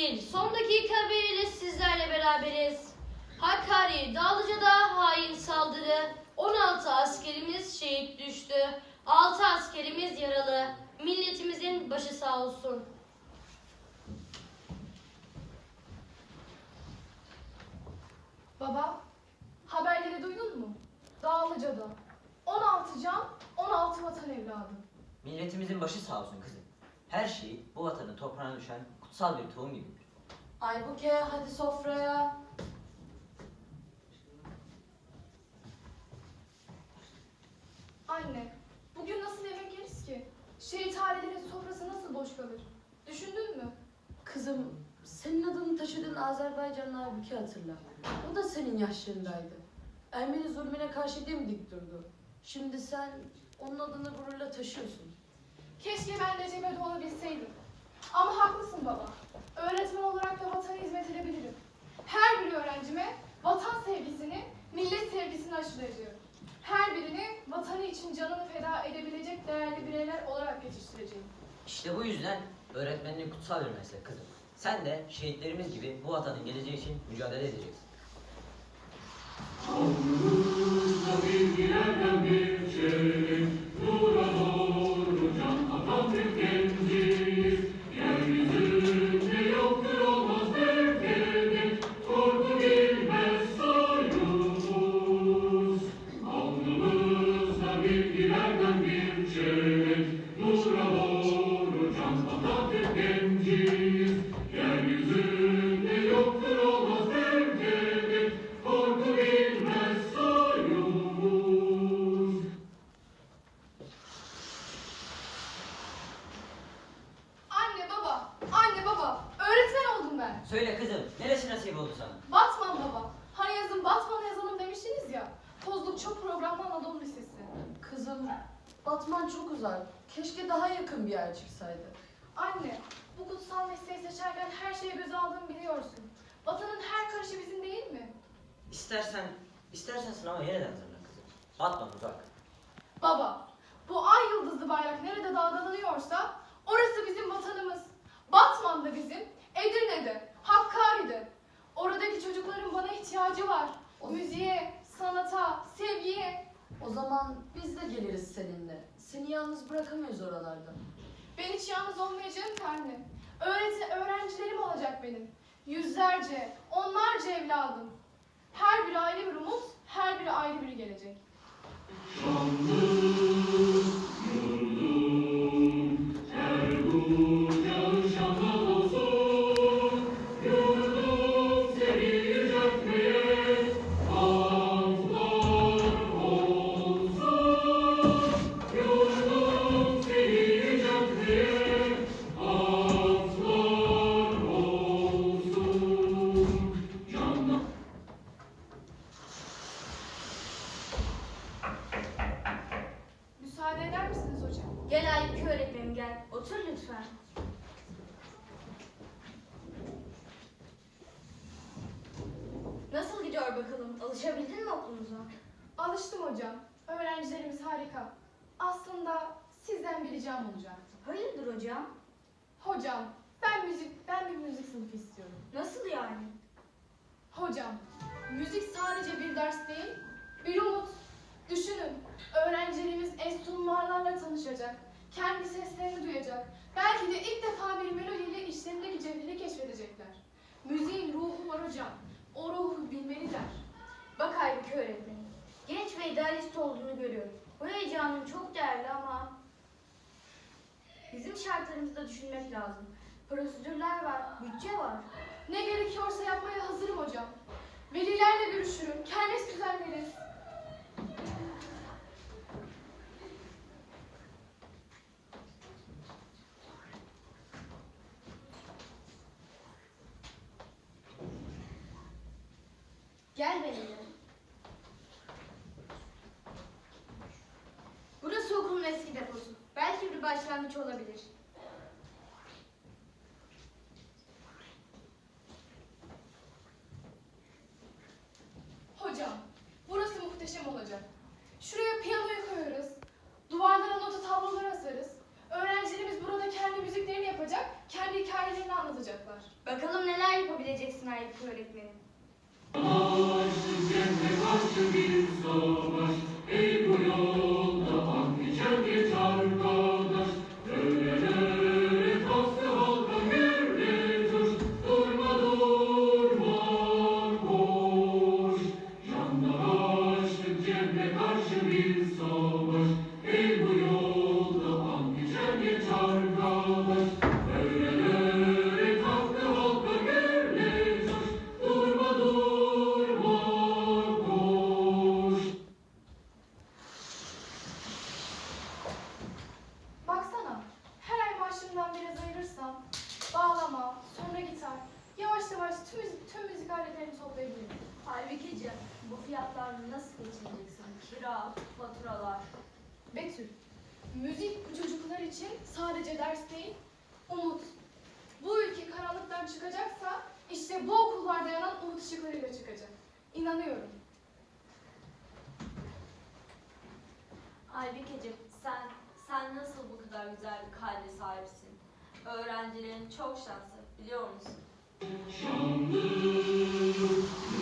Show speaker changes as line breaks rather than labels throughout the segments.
bir son dakika haberiyle sizlerle beraberiz. Hakkari Dağlıca'da hain saldırı. 16 askerimiz şehit düştü. 6 askerimiz yaralı. Milletimizin başı sağ olsun.
Baba, haberleri duydun mu? Dağlıca'da. 16 can, 16 vatan evladı.
Milletimizin başı sağ olsun kızım. Her şey bu vatanın toprağına düşen kutsal bir tohum gibidir.
Aybuke hadi sofraya.
Anne, bugün nasıl yemek yeriz ki? Şehit ailelerin sofrası nasıl boş kalır? Düşündün mü?
Kızım senin adını taşıdığın Azerbaycanlı Aybüke hatırla. O da senin yaşlarındaydı. Ermeni zulmüne karşı dimdik durdu. Şimdi sen onun adını gururla taşıyorsun.
Keşke ben Recep'e olabilseydim. Ama haklısın baba. Öğretmen olarak da vatana hizmet edebilirim. Her bir öğrencime vatan sevgisini, millet sevgisini aşılayacağım. Her birini vatanı için canını feda edebilecek değerli bireyler olarak yetiştireceğim.
İşte bu yüzden öğretmenlik kutsal bir meslek kızım. Sen de şehitlerimiz gibi bu vatanın geleceği için mücadele edeceksin.
Bilgilerden bir
Söyle kızım, neresi nasip oldu sana?
Batman baba. Hani yazın Batman yazalım demiştiniz ya. Tozlukça programlı Anadolu Lisesi.
Kızım Batman çok uzak. Keşke daha yakın bir yer çıksaydı.
Anne, bu kutsal mesleği seçerken her şeyi göze aldığımı biliyorsun. Vatanın her karışı bizim değil mi?
İstersen, istersen sınava yeniden hazırlan kızım. Batman uzak.
Baba, bu ay yıldızlı bayrak nerede dalgalanıyorsa orası bizim vatanımız. Batman'da bizim, Edirne'de, Hakkari'de. Oradaki çocukların bana ihtiyacı var. Müziğe, sanata, sevgiye.
O zaman biz de geliriz seninle. Seni yalnız bırakamayız oralarda.
Ben hiç yalnız olmayacağım anne. Öğreti, öğrencilerim olacak benim. Yüzlerce, onlarca evladım. Her biri ayrı bir umut, her biri ayrı bir gelecek.
Gidiyor bakalım? Alışabildin mi okulunuza?
Alıştım hocam. Öğrencilerimiz harika. Aslında sizden bir ricam olacaktı.
Hayırdır hocam?
Hocam, ben müzik, ben bir müzik sınıfı istiyorum.
Nasıl yani?
Hocam, müzik sadece bir ders değil, bir umut. Düşünün, öğrencilerimiz enstrümanlarla tanışacak, kendi seslerini duyacak. Belki de ilk defa bir melodiyle içlerindeki cevheri keşfedecekler. Müziğin ruhu var hocam, o ruhu bilmeliler.
Bak Aybüke öğretmenim. Genç ve idealist olduğunu görüyorum. Bu heyecanın çok değerli ama bizim şartlarımızı da düşünmek lazım. Prosedürler var, bütçe var.
Ne gerekiyorsa yapmaya hazırım hocam. Velilerle görüşürüm, kermes düzenleriz.
Gel benimle. Burası okulun eski deposu. Belki bir başlangıç olabilir.
Hocam, burası muhteşem olacak. Şuraya piyanoyu koyarız. Duvarlara nota tabloları asarız. Öğrencilerimiz burada kendi müziklerini yapacak, kendi hikayelerini anlatacaklar.
Bakalım
edeceksin Aybük öğretmenim.
Cennet karşı bir savaş, ey bu yolda bu
fiyatlarla nasıl geçineceksin? Kira, faturalar.
Betül, müzik bu çocuklar için sadece ders değil, umut. Bu ülke karanlıktan çıkacaksa, işte bu okullarda yanan umut ışıklarıyla çıkacak. İnanıyorum.
Halbuki sen, sen nasıl bu kadar güzel bir kalbe sahipsin? Öğrencilerin çok şanslı biliyor musun?
Her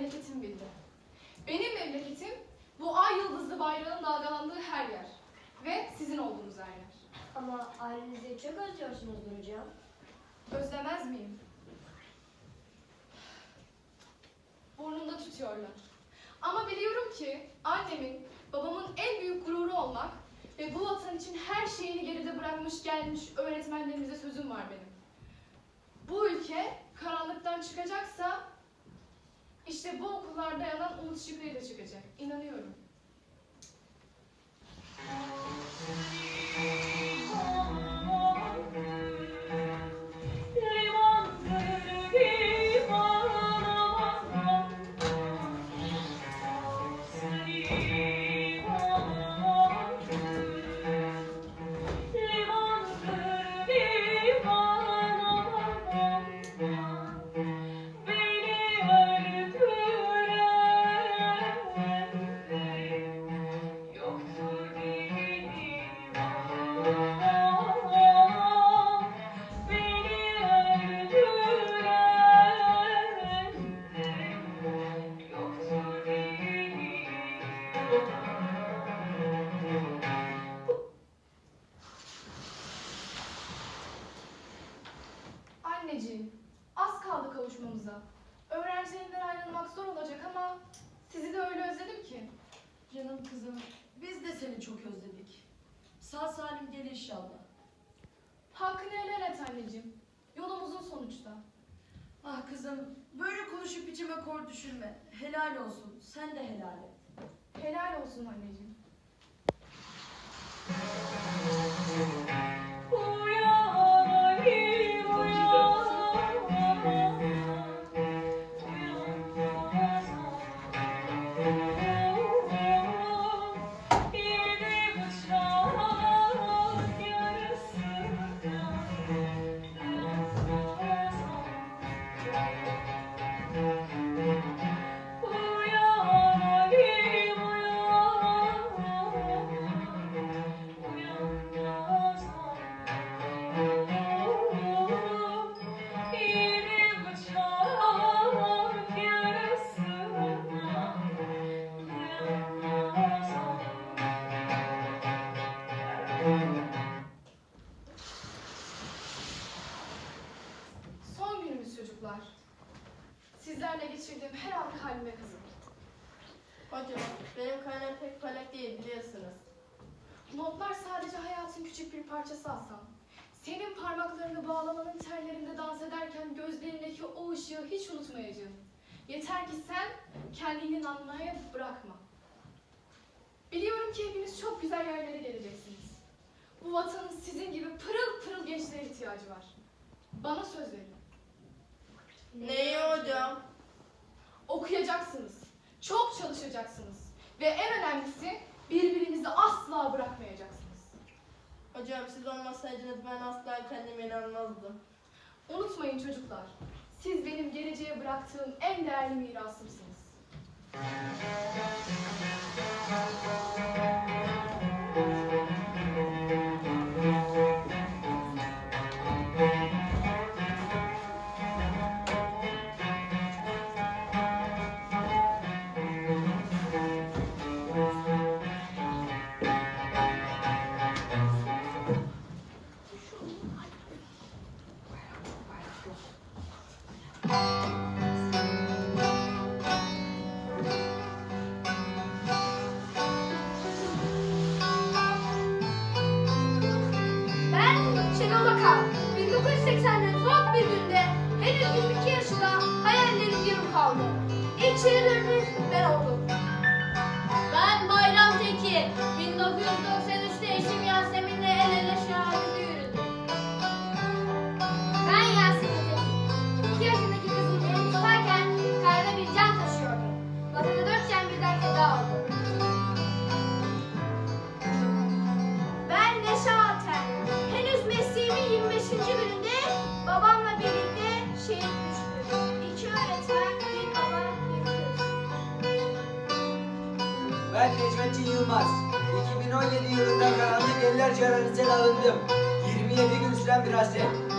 memleketim bildi. Benim memleketim bu ay yıldızlı bayrağın dalgalandığı her yer. Ve sizin olduğunuz her yer.
Ama ailenizi çok özlüyorsunuzdur hocam.
Özlemez miyim? Burnumda tutuyorlar. Ama biliyorum ki annemin, babamın en büyük gururu olmak ve bu vatan için her şeyini geride bırakmış gelmiş öğretmenlerimize sözüm var benim. Bu ülke karanlıktan çıkacaksa işte bu okullarda yanan umut ışıklarıyla çıkacak. İnanıyorum.
Biz de seni çok özledik. Sağ salim gel inşallah.
Hakkını helal et anneciğim. Yolumuzun sonuçta.
Ah kızım, böyle konuşup içime kor düşürme. Helal olsun, sen de helal et.
Helal olsun anneciğim. geçirdiğim her an kalbime kazındı.
Hocam, benim kaynak pek parlak değil biliyorsunuz.
Notlar sadece hayatın küçük bir parçası Hasan. Senin parmaklarını bağlamanın tellerinde dans ederken gözlerindeki o ışığı hiç unutmayacağım.
Yeter ki sen kendini inanmaya bırakma. Biliyorum ki hepiniz çok güzel yerlere geleceksiniz. Bu vatanın sizin gibi pırıl pırıl gençlere ihtiyacı var. Bana söz verin.
Neyi hocam?
okuyacaksınız, çok çalışacaksınız ve en önemlisi birbirinizi asla bırakmayacaksınız.
Hocam siz olmasaydınız ben asla kendime inanmazdım.
Unutmayın çocuklar, siz benim geleceğe bıraktığım en değerli mirasımsınız.
Ben
Necmettin Yılmaz. 2017 yılında karanlık eller cerrahisel alındım. 27 gün süren bir hasret.